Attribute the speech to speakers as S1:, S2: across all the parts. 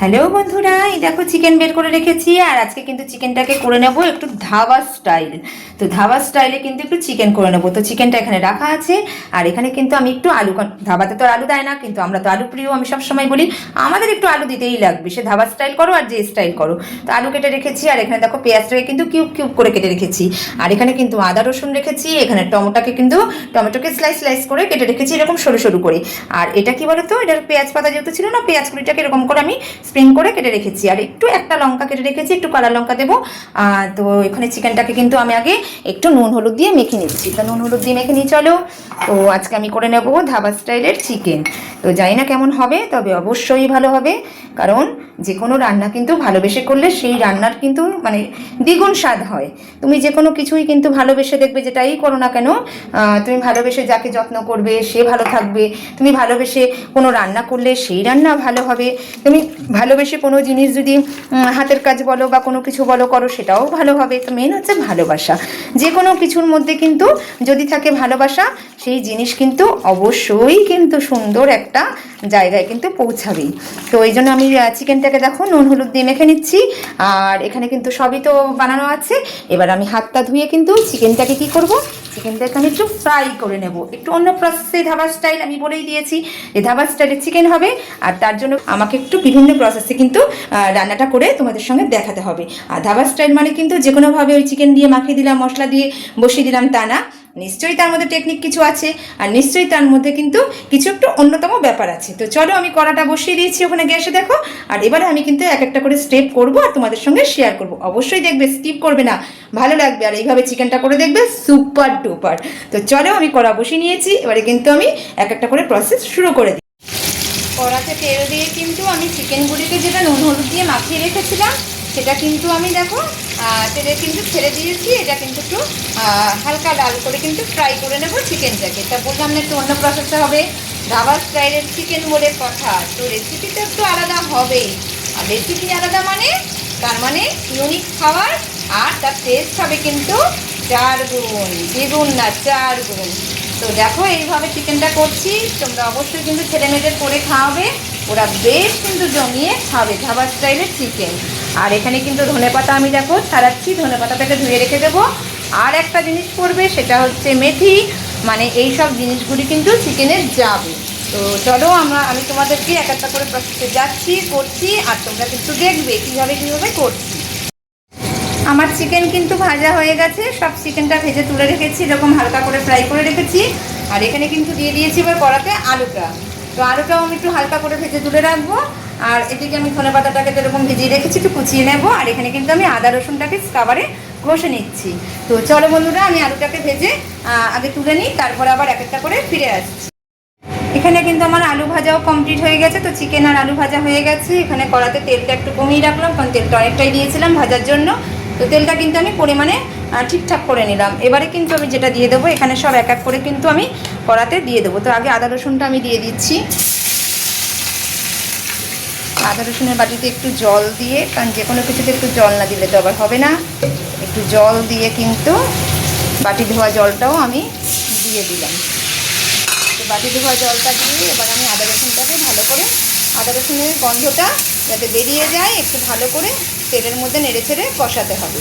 S1: Hello বন্ধুরা, এই দেখো চিকেন বের করে রেখেছি, আর আজকে কিন্তু চিকেনটাকে করে নেব একটু ধাবা স্টাইল তো ধাবা স্টাইলে কিন্তু একটু চিকেন করে নেব। তো চিকেনটা এখানে রাখা আছে, আর এখানে কিন্তু আমি একটু আলু ধাবাতে তো আলু দেয় না, কিন্তু আমরা তো আলু প্রিয়, আমি সবসময় বলি, আমাদের একটু আলু দিতেই লাগবে। সে ধাবা স্টাইল করো আর যে স্টাইল করো। তো আলু কেটে রেখেছি, আর এখানে দেখো পেঁয়াজটাকে কিন্তু কিউব কিউব করে কেটে রেখেছি। আর এখানে কিন্তু আদা, রসুন রেখেছি, এখানে টমেটোকে কিন্তু টমেটোকে স্লাইস স্লাইস করে কেটে রেখেছি, এরকম সরু সরু করে। আর এটা কি বলতো? এটার পেঁয়াজ পাতা যেহেতু ছিল না, পেঁয়াজ কুড়িটাকে এরকম করে আমি স্প্রিং করে কেটে রেখেছি। আর একটু একটা লঙ্কা কেটে রেখেছি, একটু কালা লঙ্কা দেবো। তো এখানে চিকেনটাকে কিন্তু আমি আগে একটু নুন হলুদ দিয়ে মেখে নিচ্ছি। তো নুন হলুদ দিয়ে মেখে নিয়ে চলো। তো আজকে আমি করে নেব ধাবা স্টাইলের চিকেন। তো জানি না কেমন হবে, তবে অবশ্যই ভালো হবে। কারণ যে কোনো রান্না কিন্তু ভালোবেসে করলে সেই রান্নার কিন্তু মানে দ্বিগুণ স্বাদ হয়। তুমি যে কোনো কিছুই কিন্তু ভালোবেসে দেখবে, যেটাই করো না কেন তুমি ভালোবেসে যাকে যত্ন করবে, সে ভালো থাকবে। তুমি ভালোবেসে কোনো রান্না করলে সেই রান্না ভালো হবে। তুমি ভালোবেসে কোনো জিনিস যদি হাতের কাজ বলো বা কোনো কিছু বলো, করো, সেটাও ভালো হবে। তো মেন হচ্ছে ভালোবাসা। যে কোনো কিছুর মধ্যে কিন্তু যদি থাকে ভালোবাসা, সেই জিনিস কিন্তু অবশ্যই কিন্তু সুন্দর একটা জায়গায় কিন্তু পৌঁছাবেই। তো এই জন্য আমি চিকেনটাকে দেখো, নুন, হলুদ দিয়ে মেখে নিচ্ছি। আর এখানে কিন্তু সবই তো বানানো আছে। এবার আমি হাতটা ধুয়ে কিন্তু চিকেনটাকে কি করব? চিকেনটাকে আমি একটু ফ্রাই করে নেব। একটু অন্য প্রসেসে ধাবা স্টাইল আমি বলেই দিয়েছি। যে ধাবা স্টাইলের চিকেন হবে। আর তার জন্য আমাকে একটু বিভিন্ন প্রসেসে কিন্তু রান্নাটা করে তোমাদের সঙ্গে দেখাতে হবে। আর ধাবা স্টাইল মানে কিন্তু যে কোনোভাবে ওই চিকেন দিয়ে মাখিয়ে দিলাম, মশলা দিয়ে বসিয়ে দিলাম তা না। নিশ্চয়ই তার মধ্যে টেকনিক কিছু আছে, আর নিশ্চয়ই তার মধ্যে কিন্তু কিছু একটু অন্যতম ব্যাপার আছে। তো চলো আমি কড়াটা বসিয়ে দিয়েছি ওখানে গ্যাসে, দেখো। আর এবারে আমি কিন্তু এক একটা করে স্টেপ করব আর তোমাদের সঙ্গে শেয়ার করব। অবশ্যই দেখবে স্কিপ করবে না। ভালো লাগবে। আর এইভাবে চিকেনটা করে দেখবে সুপার ডুপার তো চলো আমি কড়া বসিয়ে নিয়েছি। এবারে কিন্তু আমি এক একটা করে প্রসেস শুরু করে দিই। কড়াতে তেল দিয়ে কিন্তু আমি চিকেনগুলিকে যেটা নুন হলুদ দিয়ে মাখিয়ে রেখেছিলাম, সেটা কিন্তু আমি দেখো তেলে কিন্তু ছেড়ে দিয়েছি। এটা কিন্তু একটু হালকা লাল করে কিন্তু ফ্রাই করে নেব চিকেনটাকে তা বললাম না একটু অন্য প্রসেসে হবে। ধাবা স্টাইলের চিকেন বলে কথা। তো রেসিপিটা একটু আলাদা হবেই আর রেসিপি আলাদা মানে তার মানে ইউনিক খাবার আর তার টেস্ট হবে কিন্তু চার গুণ। দ্বিগুণ না, চার গুণ। তো দেখো এইভাবে চিকেনটা করছি। তোমরা অবশ্যই কিন্তু ছেলে মেয়েদের করে খাওয়াবে। ওরা বেশ কিন্তু জমিয়ে খাবে ধাবা স্টাইলের চিকেন আর এখানে কিন্তু ধনেপাতা আমি দেখো ছাড়াচ্ছি ধনেপাতাটাকে ধুয়ে রেখে দেবো। আর একটা জিনিস করবে, সেটা হচ্ছে মেথি। মানে এই সব জিনিসগুলি কিন্তু চিকেনের যাবে। তো চলো আমরা, আমি তোমাদেরকে এক একটা করে প্রসেসে যাচ্ছি, করছি, আর তোমরা কিন্তু দেখবে কীভাবে কীভাবে করছি। আমার চিকেন কিন্তু ভাজা হয়ে গেছে। সব চিকেনটা ভেজে তুলে রেখেছি, এরকম হালকা করে ফ্রাই করে রেখেছি। আর এখানে কিন্তু দিয়ে দিয়েছি এবার কড়াতে আলুটা। তো আলুটাও আমি একটু হালকা করে ভেজে তুলে রাখব। আর এদিকে আমি ধনে পাতাটাকে তো এরকম ভিজিয়ে রেখেছি, একটু কুচিয়ে নেব। আর এখানে কিন্তু আমি আদা রসুনটাকে কাবারে ঘষে নিচ্ছি। তো চলো বন্ধুরা, আমি আলুটাকে ভেজে আগে তুলে নিই, তারপর আবার এক একটা করে ফিরে আসছি। এখানে কিন্তু আমার আলু ভাজাও কমপ্লিট হয়ে গেছে। তো চিকেন আর আলু ভাজা হয়ে গেছে। এখানে কড়াতে তেলটা একটু কমিয়ে রাখলাম, কারণ তেলটা অনেকটাই দিয়েছিলাম ভাজার জন্য। তো তেলটা কিন্তু আমি পরিমাণে ঠিকঠাক করে নিলাম। এবারে কিন্তু আমি যেটা দিয়ে দেবো, এখানে সব এক এক করে কিন্তু আমি কড়াতে দিয়ে দেবো। তো আগে আদা রসুনটা আমি দিয়ে দিচ্ছি। আদা রসুনের বাটিতে একটু জল দিয়ে, কারণ যে কোনো কিছুতে একটু জল না দিলে তো আবার হবে না। একটু জল দিয়ে কিন্তু বাটি ধোয়া জলটাও আমি দিয়ে দিলাম। তো বাটি ধোয়া জলটা দিয়ে এবার আমি আদা রসুনটাকে ভালো করে, আদা রসুনের গন্ধটা যাতে বেরিয়ে যায়, একটু ভালো করে তেলের মধ্যে নেড়ে ছেড়ে কষাতে হবে।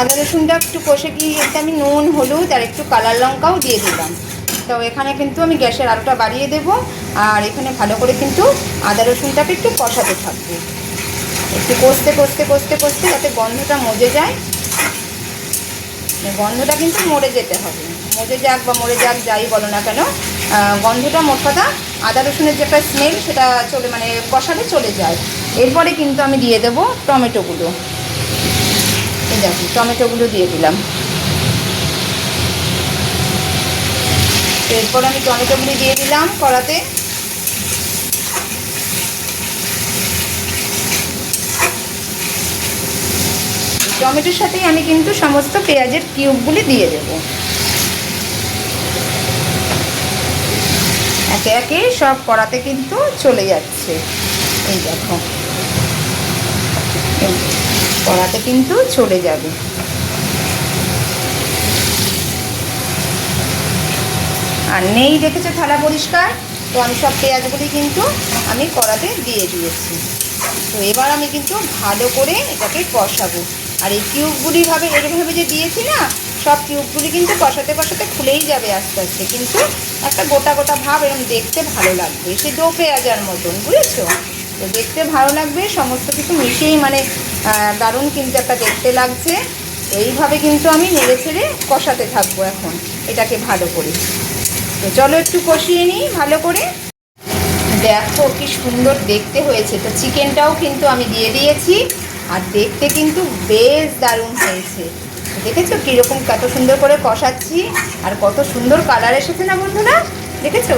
S1: আদা রসুনটা একটু কষে গিয়ে এতে আমি নুন, হলুদ আর একটু কালার লঙ্কাও দিয়ে দিলাম। তো এখানে কিন্তু আমি গ্যাসের আলুটা বাড়িয়ে দেব আর এখানে ভালো করে কিন্তু আদা রসুনটাকে একটু কষাতে থাকব। একটু কষতে কষতে কষতে কষতে যাতে গন্ধটা মজে যায়। গন্ধটা কিন্তু মরে যেতে হবে। মজে যাক বা মরে যাক, যাই বলো না কেন গন্ধটা মোট কথা আদা রসুনের যে একটা স্মেল সেটা চলে মানে কষালে চলে যায়। এরপরে কিন্তু আমি দিয়ে দেবো টমেটোগুলো এই দেখো টমেটোগুলো দিয়ে দিলাম। এরপর আমি টমেটোগুলি দিয়ে দিলাম কড়াতে। টমেটোর সাথেই আমি কিন্তু সমস্ত পেঁয়াজের কিউবগুলি দিয়ে দেবো। একে একে সব কড়াতে কিন্তু চলে যাচ্ছে। এই দেখো। কড়াতে কিন্তু চলে যাবে। আর নেই দেখেছ থালা পরিষ্কার, তো আমি সব পেঁয়াজগুলি কিন্তু আমি কড়াতে দিয়ে দিয়েছি। তো এবার আমি কিন্তু ভালো করে এটাকে কষাবো। আর এই কিউবগুলি ভাবে এরকমভাবে যে দিয়েছি না, সব কিউবগুলি কিন্তু কষাতে কষাতে খুলেই যাবে আস্তে আস্তে। কিন্তু একটা গোটা গোটা ভাব এরকম দেখতে ভালো লাগবে। সে দো পেঁয়াজার মতন, বুঝেছ? তো দেখতে ভালো লাগবে, সমস্ত কিছু মিশিয়েই মানে দারুণ কিন্তু একটা দেখতে লাগছে। তো এইভাবে কিন্তু আমি নেড়ে ছেড়ে কষাতে থাকব এখন, এটাকে ভালো করে। তো চলো একটু কষিয়ে নিই ভালো করে। দেখো কি সুন্দর দেখতে হয়েছে, তো চিকেনটাও কিন্তু আমি দিয়ে দিয়েছি। আর দেখতে কিন্তু বেশ দারুণ হয়েছে। দেখেছ কীরকম কত সুন্দর করে কষাচ্ছি, আর কত সুন্দর কালার এসেছে না বন্ধুরা? দেখেছ?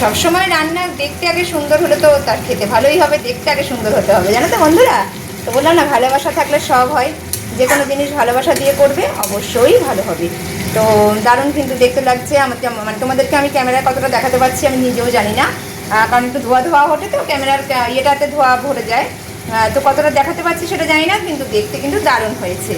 S1: সবসময় রান্না দেখতে আগে সুন্দর হলে তো তার খেতে ভালোই হবে, দেখতে আগে সুন্দর হতে হবে। জানো তো বন্ধুরা? তো বললাম না, ভালোবাসা থাকলে সব হয়। যে কোনো জিনিস ভালোবাসা দিয়ে করবে, অবশ্যই ভালো হবে। তো দারুণ কিন্তু দেখতে লাগছে। আমার মানে তোমাদেরকে আমি ক্যামেরায় কতটা দেখাতে পারছি আমি নিজেও জানি না। কারণ একটু ধোয়া ধোয়া ওঠে তো, ক্যামেরার ইয়েটাতে ধোয়া ভরে যায়। তো কতটা দেখাতে পারছি সেটা জানি না, কিন্তু দেখতে কিন্তু দারুণ হয়েছে।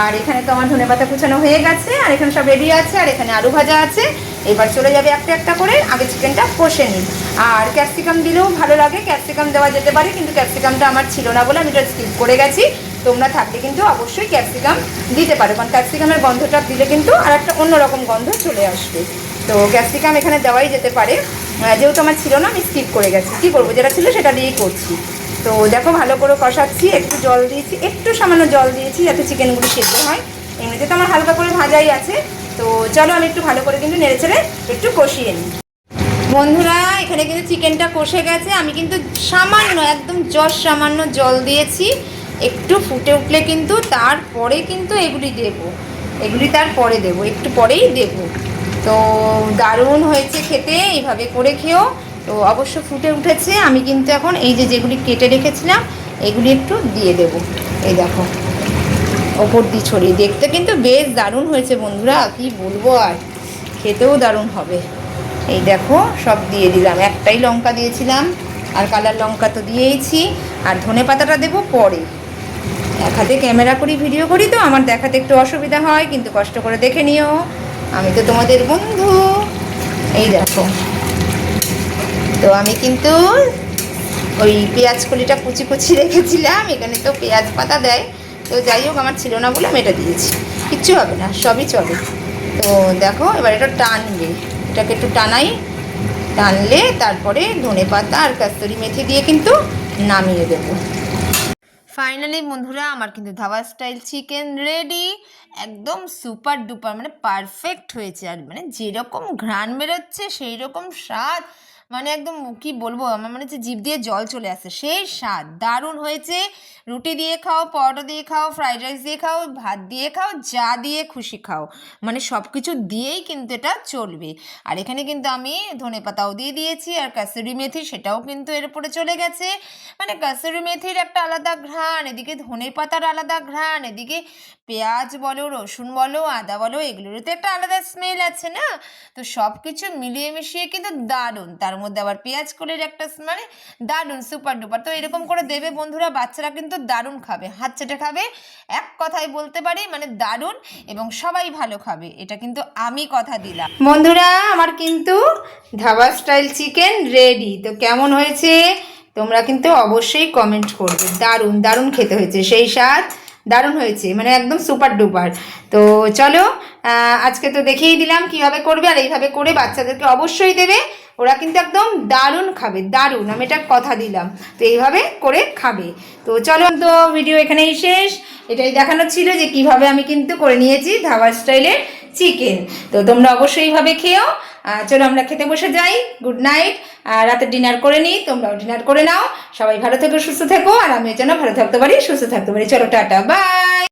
S1: আর এখানে তো আমার ধনে পাতা কুচানো হয়ে গেছে, আর এখানে সব রেডি আছে, আর এখানে আলু ভাজা আছে। এবার চলে যাবে একটা একটা করে, আগে চিকেনটা কষে নিই। আর ক্যাপসিকাম দিলেও ভালো লাগে ক্যাপসিকাম দেওয়া যেতে পারে, কিন্তু ক্যাপসিকামটা আমার ছিল না বলে আমি এটা স্কিপ করে গেছি। তোমরা থাকলে কিন্তু অবশ্যই ক্যাপসিকাম দিতে পারো, কারণ ক্যাপসিকামের গন্ধটা দিলে কিন্তু আর একটা অন্যরকম গন্ধ চলে আসবে। তো ক্যাপসিকাম এখানে দেওয়াই যেতে পারে। যেহেতু আমার ছিল না, আমি স্কিপ করে গেছি। কী করব, যেটা ছিল সেটা দিয়েই করছি। তো দেখো, ভালো করে কষাচ্ছি, একটু জল দিয়েছি, একটু সামান্য জল দিয়েছি যাতে চিকেনগুলো সেদ্ধ হয়। এমনিতে তো আমার হালকা করে ভাজাই আছে তো চলো আমি একটু ভালো করে কিন্তু নেড়ে ছেড়ে একটু কষিয়ে নিই। বন্ধুরা, এখানে কিন্তু চিকেনটা কষে গেছে। আমি কিন্তু সামান্য, একদম জল সামান্য জল দিয়েছি। একটু ফুটে উঠলে কিন্তু তারপরে কিন্তু এগুলি দেব। এগুলি তারপরে দেব, একটু পরেই দেব। তো দারুণ হয়েছে খেতে, এইভাবে করে খেয়েও তো অবশ্য ফুটে উঠেছে। আমি কিন্তু এখন এই যে যেগুলি কেটে রেখেছিলাম, এগুলি একটু দিয়ে দেব। এই দেখো। ওপর দিয়ে ছড়িয়ে। দেখতে কিন্তু বেশ দারুণ হয়েছে বন্ধুরা, কি বলব আর? খেতেও দারুণ হবে। এই দেখো, সব দিয়ে দিলাম। একটাই লঙ্কা দিয়েছিলাম, আর কালার লঙ্কা তো দিয়েইছি। আর ধনে পাতাটা দেবো পরে। এক হাতে ক্যামেরা করি, ভিডিও করি তো, আমার দেখাতে একটু অসুবিধা হয়, কিন্তু কষ্ট করে দেখে নিও। আমি তো তোমাদের বন্ধু। এই দেখো। তো আমি কিন্তু ওই পেঁয়াজ কলিটা কুচি কুচি রেখেছিলাম, এখানে তো পেঁয়াজ পাতা দেয়। তো যাই হোক, আমার ছিল না বলে আমি এটা দিয়েছি। কিচ্ছু হবে না, সবই চলে। তো দেখো, এবার এটা টানবে এটাকে একটু টানাই। টানলে তারপরে ধনে পাতা আর কাস্তরি মেথি দিয়ে কিন্তু নামিয়ে দেবো। ফাইনালি বন্ধুরা, আমার কিন্তু ধাবা স্টাইল চিকেন রেডি একদম সুপার ডুপার মানে পারফেক্ট হয়েছে। আর মানে যেরকম ঘ্রাণ বেরোচ্ছে সেই রকম স্বাদ। মানে একদম কি বলব, আমার মানে হচ্ছে জিভ দিয়ে জল চলে আসে। সেই স্বাদ দারুণ হয়েছে। রুটি দিয়ে খাও, পরোটা দিয়ে খাও, ফ্রাইড রাইস দিয়ে খাও, ভাত দিয়ে খাও, যা দিয়ে খুশি খাও। মানে সব কিছু দিয়েই কিন্তু এটা চলবে। আর এখানে কিন্তু আমি ধনে পাতাও দিয়ে দিয়েছি আর কাসুরি মেথি সেটাও কিন্তু এর উপরে চলে গেছে। মানে কাসুরি মেথির একটা আলাদা ঘ্রাণ, এদিকে ধনে পাতার আলাদা ঘ্রাণ, এদিকে পেঁয়াজ বলো, রসুন বলো, আদা বলো, এগুলোরও তো একটা আলাদা স্মেল আছে না? তো সব কিছু মিলিয়ে মিশিয়ে কিন্তু দারুণ। তার মধ্যে আবার পেঁয়াজ কলির একটা মানে দারুণ সুপার ডুপার তো এরকম করে দেবে বন্ধুরা, বাচ্চারা কিন্তু দারুণ খাবে। হাত খাবে, এক কথায় বলতে পারি মানে দারুণ এবং সবাই ভালো খাবে। এটা কিন্তু আমি কথা দিলাম। বন্ধুরা, আমার কিন্তু ধাবা স্টাইল চিকেন রেডি তো কেমন হয়েছে? তোমরা কিন্তু অবশ্যই কমেন্ট করবে। দারুণ দারুণ খেতে হয়েছে। সেই স্বাদ দারুণ হয়েছে মানে একদম সুপার ডুপার তো চলো আজকে তো দেখিয়েই দিলাম কীভাবে করবে আর এইভাবে করে বাচ্চাদেরকে অবশ্যই দেবে। ওরা কিন্তু একদম দারুণ খাবে, দারুণ, আমি এটা কথা দিলাম। তো এইভাবে করে খাবে। তো চলো, তো ভিডিও এখানেই শেষ। এটাই দেখানোর ছিল যে কীভাবে আমি কিন্তু করে নিয়েছি ধাবা স্টাইলের চিকেন তো তোমরা অবশ্যই এইভাবে খেয়েও চলো আমরা খেতে বসে যাই। গুড নাইট রাতে ডিনার করে নিই তোমরাও ডিনার করে নাও। সবাই ভালো থেকো, সুস্থ থেকো, আর আমিও যেন ভালো থাকতে পারি, সুস্থ থাকতে পারি। চলো, টাটা বাই